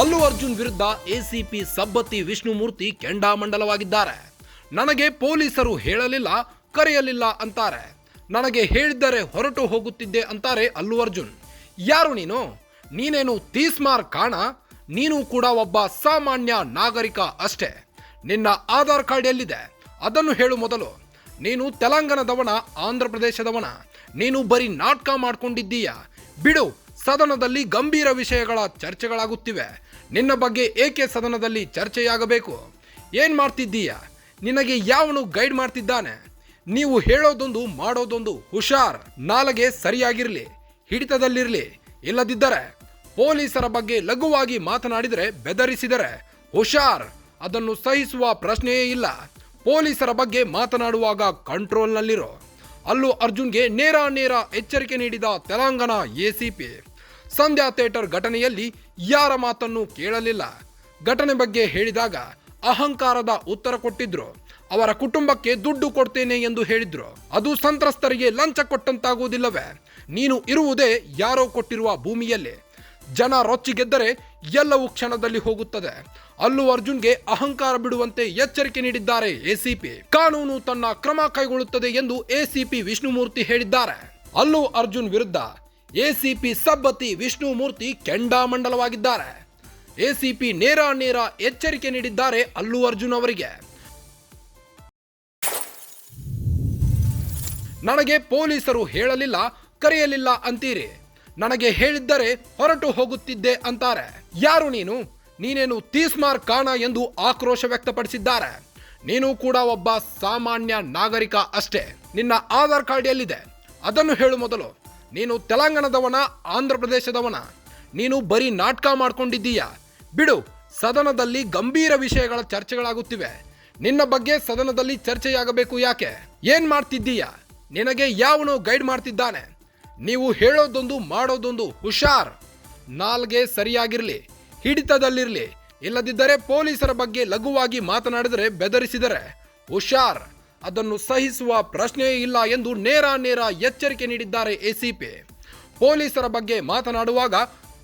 ಅಲ್ಲು ಅರ್ಜುನ್ ವಿರುದ್ಧ ಎಸಿಪಿ ಸಬ್ಬತ್ತಿ ವಿಷ್ಣುಮೂರ್ತಿ ಕೆಂಡಾಮಂಡಲವಾಗಿದ್ದಾರೆ. ನನಗೆ ಪೊಲೀಸರು ಹೇಳಲಿಲ್ಲ, ಕರೆಯಲಿಲ್ಲ ಅಂತಾರೆ. ನನಗೆ ಹೇಳಿದ್ದರೆ ಹೊರಟು ಹೋಗುತ್ತಿದ್ದೆ ಅಂತಾರೆ ಅಲ್ಲು ಅರ್ಜುನ್. ಯಾರು ನೀನು? ನೀನೇನು ತೀಸ್ಮಾರ್ ಕಾಣ? ನೀನು ಕೂಡ ಒಬ್ಬ ಸಾಮಾನ್ಯ ನಾಗರಿಕ ಅಷ್ಟೇ. ನಿನ್ನ ಆಧಾರ್ ಕಾರ್ಡ್ ಎಲ್ಲಿದೆ? ಅದನ್ನು ಹೇಳು ಮೊದಲು. ನೀನು ತೆಲಂಗಾಣದವನ ಆಂಧ್ರ ಪ್ರದೇಶದವನ ನೀನು ಬರೀ ನಾಟಕ ಮಾಡ್ಕೊಂಡಿದ್ದೀಯಾ? ಬಿಡು, ಸದನದಲ್ಲಿ ಗಂಭೀರ ವಿಷಯಗಳ ಚರ್ಚೆಗಳಾಗುತ್ತಿವೆ. ನಿನ್ನ ಬಗ್ಗೆ ಏಕೆ ಸದನದಲ್ಲಿ ಚರ್ಚೆಯಾಗಬೇಕು? ಏನು ಮಾಡ್ತಿದ್ದೀಯ? ನಿನಗೆ ಯಾವನು ಗೈಡ್ ಮಾಡ್ತಿದ್ದಾನೆ? ನೀವು ಹೇಳೋದೊಂದು ಮಾಡೋದೊಂದು ಹುಷಾರ್, ನಾಲಗೆ ಸರಿಯಾಗಿರಲಿ, ಹಿಡಿತದಲ್ಲಿರಲಿ. ಇಲ್ಲದಿದ್ದರೆ ಪೊಲೀಸರ ಬಗ್ಗೆ ಲಘುವಾಗಿ ಮಾತನಾಡಿದರೆ ಬೆದರಿಸಿದರೆ ಹುಷಾರ್, ಅದನ್ನು ಸಹಿಸುವ ಪ್ರಶ್ನೆಯೇ ಇಲ್ಲ. ಪೊಲೀಸರ ಬಗ್ಗೆ ಮಾತನಾಡುವಾಗ ಕಂಟ್ರೋಲ್ನಲ್ಲಿರೋ. ಅಲ್ಲೂ ಅರ್ಜುನ್ಗೆ ನೇರ ನೇರ ಎಚ್ಚರಿಕೆ ನೀಡಿದ ತೆಲಂಗಾಣ ಎಸಿಪಿ ಸಂಧ್ಯಾ ಥಿಯೇಟರ್ ಘಟನೆಯಲ್ಲಿ ಯಾರ ಮಾತನ್ನು ಕೇಳಲಿಲ್ಲ. ಘಟನೆ ಬಗ್ಗೆ ಹೇಳಿದಾಗ ಅಹಂಕಾರದ ಉತ್ತರ ಕೊಟ್ಟಿದ್ರು. ಅವರ ಕುಟುಂಬಕ್ಕೆ ದುಡ್ಡು ಕೊಡ್ತೇನೆ ಎಂದು ಹೇಳಿದ್ರು. ಅದು ಸಂತ್ರಸ್ತರಿಗೆ ಲಂಚ ಕೊಟ್ಟಂತಾಗುವುದಿಲ್ಲವೇ? ನೀನು ಇರುವುದೇ ಯಾರೋ ಕೊಟ್ಟಿರುವ ಭೂಮಿಯಲ್ಲಿ. ಜನ ರೊಚ್ಚಿಗೆದ್ದರೆ ಎಲ್ಲವೂ ಕ್ಷಣದಲ್ಲಿ ಹೋಗುತ್ತದೆ. ಅಲ್ಲು ಅರ್ಜುನ್ಗೆ ಅಹಂಕಾರ ಬಿಡುವಂತೆ ಎಚ್ಚರಿಕೆ ನೀಡಿದ್ದಾರೆ ಎಸಿಪಿ ಕಾನೂನು ತನ್ನ ಕ್ರಮ ಕೈಗೊಳ್ಳುತ್ತದೆ ಎಂದು ಎಸಿಪಿ ವಿಷ್ಣುಮೂರ್ತಿ ಹೇಳಿದ್ದಾರೆ. ಅಲ್ಲು ಅರ್ಜುನ್ ವಿರುದ್ಧ ಎಸಿಪಿ ಸಬ್ಬತಿ ವಿಷ್ಣುಮೂರ್ತಿ ಕೆಂಡಾಮಂಡಲವಾಗಿದ್ದಾರೆ. ಎಸಿಪಿ ನೇರ ನೇರ ಎಚ್ಚರಿಕೆ ನೀಡಿದ್ದಾರೆ ಅಲ್ಲು ಅರ್ಜುನ್ ಅವರಿಗೆ. ನನಗೆ ಪೊಲೀಸರು ಹೇಳಲಿಲ್ಲ, ಕರೆಯಲಿಲ್ಲ ಅಂತೀರಿ. ನನಗೆ ಹೇಳಿದ್ದರೆ ಹೊರಟು ಹೋಗುತ್ತಿದ್ದೆ ಅಂತಾರೆ. ಯಾರು ನೀನು? ನೀನೇನು ತೀಸ್ಮಾರ್ ಕಾಣ ಎಂದು ಆಕ್ರೋಶ ವ್ಯಕ್ತಪಡಿಸಿದ್ದಾರೆ. ನೀನು ಕೂಡ ಒಬ್ಬ ಸಾಮಾನ್ಯ ನಾಗರಿಕ ಅಷ್ಟೇ. ನಿನ್ನ ಆಧಾರ್ ಕಾರ್ಡ್ ಎಲ್ಲಿದೆ? ಅದನ್ನು ಹೇಳು ಮೊದಲು. ನೀನು ತೆಲಂಗಾಣದವನ ಆಂಧ್ರ ಪ್ರದೇಶದವನ ನೀನು ಬರೀ ನಾಟಕ ಮಾಡ್ಕೊಂಡಿದ್ದೀಯ? ಬಿಡು, ಸದನದಲ್ಲಿ ಗಂಭೀರ ವಿಷಯಗಳ ಚರ್ಚೆಗಳಾಗುತ್ತಿವೆ. ನಿನ್ನ ಬಗ್ಗೆ ಸದನದಲ್ಲಿ ಚರ್ಚೆಯಾಗಬೇಕು ಯಾಕೆ? ಏನ್ ಮಾಡ್ತಿದ್ದೀಯ? ನಿನಗೆ ಯಾವನು ಗೈಡ್ ಮಾಡ್ತಿದ್ದಾನೆ? ನೀವು ಹೇಳೋದೊಂದು ಮಾಡೋದೊಂದು ಹುಷಾರ್. ನಾಲ್ಗೆ ಸರಿಯಾಗಿರಲಿ, ಹಿಡಿತದಲ್ಲಿರಲಿ, ಇಲ್ಲದಿದ್ದರೆ ಪೊಲೀಸರ ಬಗ್ಗೆ ಲಘುವಾಗಿ ಮಾತನಾಡಿದರೆ ಬೆದರಿಸಿದರೆ ಹುಷಾರ್. ಅದನ್ನು ಸಹಿಸುವ ಪ್ರಶ್ನೆಯೇ ಇಲ್ಲ ಎಂದು ನೇರ ನೇರ ಎಚ್ಚರಿಕೆ ನೀಡಿದ್ದಾರೆ ಎಸಿಪಿ. ಪೊಲೀಸರ ಬಗ್ಗೆ ಮಾತನಾಡುವಾಗ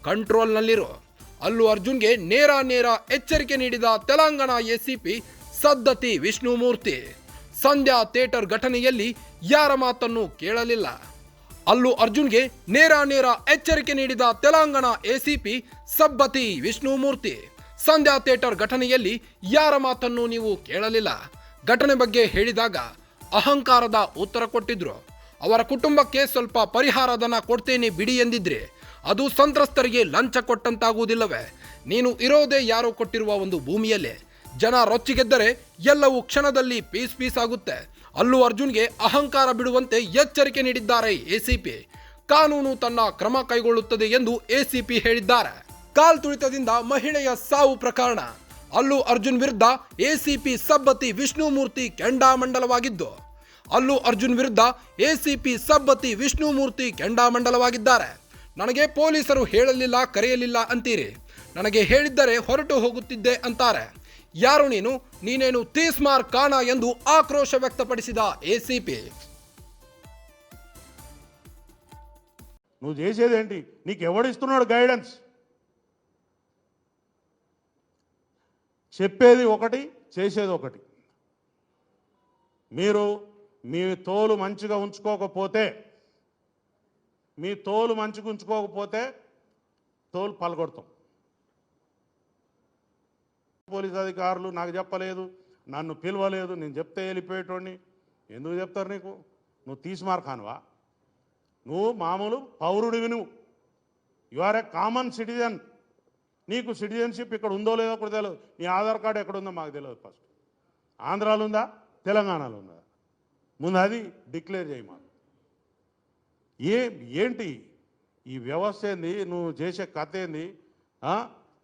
ಕಂಟ್ರೋಲ್ನಲ್ಲಿರು. ಅಲ್ಲು ಅರ್ಜುನ್ಗೆ ನೇರ ನೇರ ಎಚ್ಚರಿಕೆ ನೀಡಿದ ತೆಲಂಗಾಣ ಎಸಿಪಿ ಸದ್ದತಿ ವಿಷ್ಣುಮೂರ್ತಿ. ಸಂಧ್ಯಾ ಥಿಯೇಟರ್ ಘಟನೆಯಲ್ಲಿ ಯಾರ ಮಾತನ್ನು ಕೇಳಲಿಲ್ಲ. ಅಲ್ಲು ಅರ್ಜುನ್ಗೆ ನೇರ ನೇರ ಎಚ್ಚರಿಕೆ ನೀಡಿದ ತೆಲಂಗಾಣ ಎಸಿಪಿ ಸಬ್ಬತಿ ವಿಷ್ಣುಮೂರ್ತಿ. ಸಂಧ್ಯಾ ಥಿಯೇಟರ್ ಘಟನೆಯಲ್ಲಿ ಯಾರ ಮಾತನ್ನು ನೀವು ಕೇಳಲಿಲ್ಲ. ಘಟನೆ ಬಗ್ಗೆ ಹೇಳಿದಾಗ ಅಹಂಕಾರದ ಉತ್ತರ ಕೊಟ್ಟಿದ್ರು. ಅವರ ಕುಟುಂಬಕ್ಕೆ ಸ್ವಲ್ಪ ಪರಿಹಾರಧನ ಕೊಡ್ತೇನೆ ಬಿಡಿ ಎಂದಿದ್ರೆ, ಅದು ಸಂತ್ರಸ್ತರಿಗೆ ಲಂಚ ಕೊಟ್ಟಂತಾಗುವುದಿಲ್ಲವೇ? ನೀನು ಇರೋದೇ ಯಾರೋ ಕೊಟ್ಟಿರುವ ಒಂದು ಭೂಮಿಯಲ್ಲೇ. ಜನ ರೊಚ್ಚಿಗೆದ್ದರೆ ಎಲ್ಲವೂ ಕ್ಷಣದಲ್ಲಿ ಪೀಸ್ ಪೀಸ್ ಆಗುತ್ತೆ. ಅಲ್ಲು ಅರ್ಜುನ್ಗೆ ಅಹಂಕಾರ ಬಿಡುವಂತೆ ಎಚ್ಚರಿಕೆ ನೀಡಿದ್ದಾರೆ ಎಸಿಪಿ ಕಾನೂನು ತನ್ನ ಕ್ರಮ ಕೈಗೊಳ್ಳುತ್ತದೆ ಎಂದು ಎಸಿಪಿ ಹೇಳಿದ್ದಾರೆ. ಕಾಲ್ ತುಳಿತದಿಂದ ಮಹಿಳೆಯ ಸಾವು ಪ್ರಕರಣ. ಅಲ್ಲು ಅರ್ಜುನ್ ವಿರುದ್ಧ ಎಸಿಪಿ ಸಬ್ಬತಿ ವಿಷ್ಣುಮೂರ್ತಿ ಕೆಂಡಾಮಂಡಲವಾಗಿದ್ದು ಅಲ್ಲು ಅರ್ಜುನ್ ವಿರುದ್ಧ ಎಸಿಪಿ ಸಬ್ಬತಿ ವಿಷ್ಣುಮೂರ್ತಿ ಕೆಂಡಾಮಂಡಲವಾಗಿದ್ದಾರೆ ನನಗೆ ಪೊಲೀಸರು ಹೇಳಲಿಲ್ಲ ಕರೆಯಲಿಲ್ಲ ಅಂತೀರಿ ನನಗೆ ಹೇಳಿದ್ದರೆ ಹೊರಟು ಹೋಗುತ್ತಿದ್ದೆ ಅಂತಾರೆ ಯಾರು ನೀನು ನೀನೇನು ತೀಸ್ಮಾರ್ ಕಾಣ ಎಂದು ಆಕ್ರೋಶ ವ್ಯಕ್ತಪಡಿಸಿದ ಎಸಿಪಿ నువ్వు చేసేదేంటి నీకు ఎవడిస్తున్నాడు గైడెన్స్ చెప్పేది ఒకటి చేసేది ఒకటి. మీరు మీ తోలు మంచిగా ఉంచుకోకపోతే మీ తోలు మంచిగా ఉంచుకోకపోతే తోలు పలగొడతాం. పోలీస్ అధికారులు నాకు చెప్పలేదు నన్ను పిలవలేదు నేను చెప్తే వెళ్ళిపోయేటోడిని. ఎందుకు చెప్తారు నీకు? నువ్వు తీసిమార్ కానువా నువ్వు మామూలు పౌరుడివి నువ్వు. You are a common citizen నీకు సిటిజన్షిప్ ఇక్కడ ఉందో లేదో కూడా తెలియదు నీ ఆధార్ కార్డు ఎక్కడ ఉందో మాకు తెలియదు ఫస్ట్. ఆంధ్రాలో ఉందా? తెలంగాణలో ఉందా? ముందు అది డిక్లేర్ చేయి మాకు. ఏ ఏంటి ఈ వ్యవస్థ ఏంది? నువ్వు చేసే కథ ఏంది?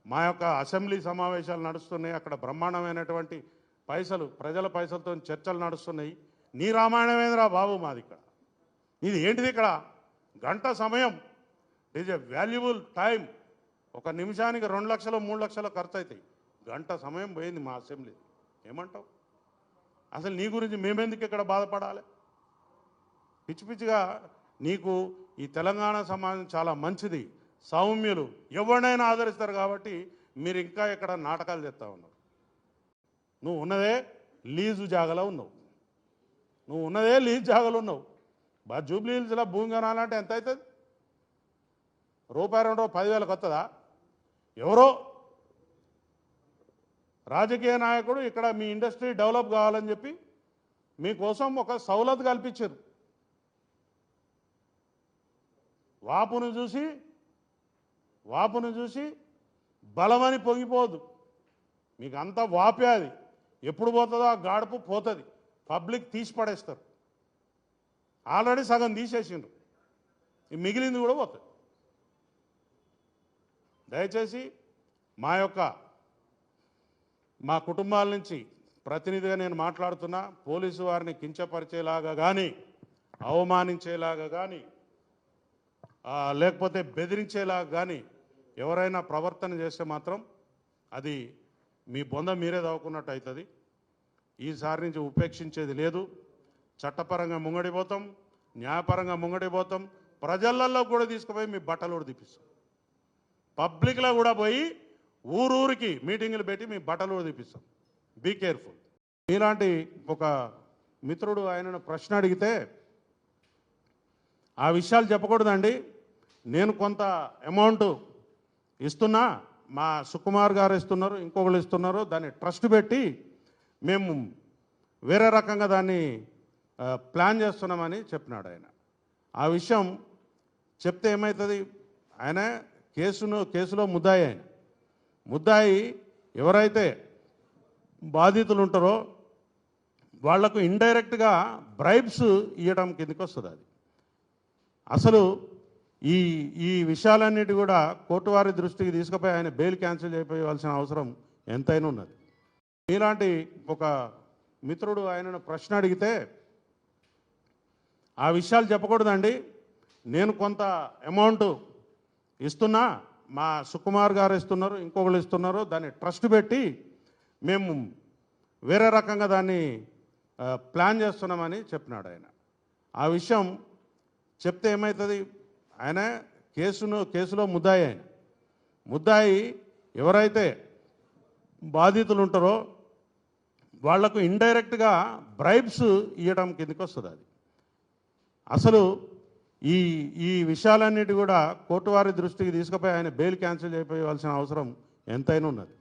మా యొక్క అసెంబ్లీ సమావేశాలు నడుస్తున్నాయి. అక్కడ బ్రహ్మాండమైనటువంటి పైసలు ప్రజల పైసలతో చర్చలు నడుస్తున్నాయి. నీ రామాయణమేంద్రా బాబు మాది ఇక్కడ? ఇది ఏంటిది ఇక్కడ? గంట సమయం. ఈజ్ ఎ వాల్యుబుల్ టైం ఒక నిమిషానికి రెండు లక్షలు మూడు లక్షలు ఖర్చు అవుతాయి గంట సమయం పోయింది మా అసెంబ్లీ. ఏమంటావు? అసలు నీ గురించి మేమెందుకు ఇక్కడ బాధపడాలి? పిచ్చి పిచ్చిగా నీకు ఈ తెలంగాణ సమాజం చాలా మంచిది. సౌమ్యులు ఎవరినైనా ఆదరిస్తారు కాబట్టి మీరు ఇంకా ఇక్కడ నాటకాలు చేస్తా ఉన్నారు. నువ్వు ఉన్నదే లీజు జాగలో ఉన్నావు. నువ్వు ఉన్నదే లీజు జాగలో ఉన్నావు. బా జూబ్లీ హిల్స్లో భూమి కొనాలంటే ఎంత అవుతుంది? రూపాయి రెండు పదివేలకు వస్తుందా ఎవరో? రాజకీయ నాయకుడు ఇక్కడ మీ ఇండస్ట్రీ డెవలప్ కావాలని చెప్పి మీకోసం ఒక సౌలత్ కల్పించారు. వాపును చూసి వాపును చూసి బలమని పొంగిపోదు మీకు అంత వాపే అది. ఎప్పుడు పోతుందో ఆ గాడుపు పోతుంది. పబ్లిక్ తీసి పడేస్తారు. ఆల్రెడీ సగం తీసేసిండ్రు. మిగిలింది కూడా పోతుంది. దయచేసి మా యొక్క మా కుటుంబాల నుంచి ప్రతినిధిగా నేను మాట్లాడుతున్నా పోలీసు వారిని కించపరిచేలాగా కానీ అవమానించేలాగా కానీ లేకపోతే బెదిరించేలాగా కానీ ఎవరైనా ప్రవర్తన చేస్తే మాత్రం అది మీ బొంద మీరే దాక్కున్నట్టు అవుతుంది ఈసారి నుంచి ఉపేక్షించేది లేదు. చట్టపరంగా ముంగడిపోతాం న్యాయపరంగా ముంగడిపోతాం ప్రజలల్లో కూడా తీసుకుపోయి మీ బట్టలు కూడా తీపిస్తాం పబ్లిక్లో కూడా పోయి ఊరూరికి మీటింగులు పెట్టి మీ బట్టలు తీపిస్తాం. బీ కేర్ఫుల్ మీలాంటి ఒక మిత్రుడు ఆయనను ప్రశ్న అడిగితే ఆ విషయాలు చెప్పకూడదండి. నేను కొంత అమౌంట్ ఇస్తున్నా మా సుకుమార్ గారు ఇస్తున్నారు ఇంకొకరు ఇస్తున్నారు దాన్ని ట్రస్ట్ పెట్టి మేము వేరే రకంగా దాన్ని ప్లాన్ చేస్తున్నామని చెప్పినాడు ఆయన. ఆ విషయం చెప్తే ఏమవుతుంది ఆయన కేసును కేసులో ముద్దాయి ఆయన. ముద్దాయి ఎవరైతే బాధితులు ఉంటారో వాళ్ళకు ఇండైరెక్ట్గా బ్రైబ్స్ ఇవ్వడం కిందకి వస్తుంది అది. అసలు ఈ ఈ విషయాలన్నిటి కూడా కోర్టు వారి దృష్టికి తీసుకుపోయి ఆయన బెయిల్ క్యాన్సిల్ చేయవలసిన అవసరం ఎంతైనా ఉన్నది. ఇలాంటి ఒక మిత్రుడు ఆయనను ప్రశ్న అడిగితే ఆ విషయాలు చెప్పకూడదండి. నేను కొంత అమౌంట్ ఇస్తున్నా మా సుకుమార్ గారు ఇస్తున్నారు ఇంకొకరు ఇస్తున్నారు దాన్ని ట్రస్ట్ పెట్టి మేము వేరే రకంగా దాన్ని ప్లాన్ చేస్తున్నామని చెప్పినాడు ఆయన. ఆ విషయం చెప్తే ఏమవుతుంది ఆయన కేసును కేసులో ముద్దాయి ఆయన. ముద్దాయి ఎవరైతే బాధితులు ఉంటారో వాళ్ళకు ఇండైరెక్ట్గా బ్రైబ్స్ ఇవ్వడం కిందకి వస్తుంది అది. అసలు ఈ ఈ విషయాలన్నిటి కూడా కోర్టు వారి దృష్టికి తీసుకుపోయి ఆయన బెయిల్ క్యాన్సిల్ చేయవలసిన అవసరం ఎంతైనా ఉన్నది.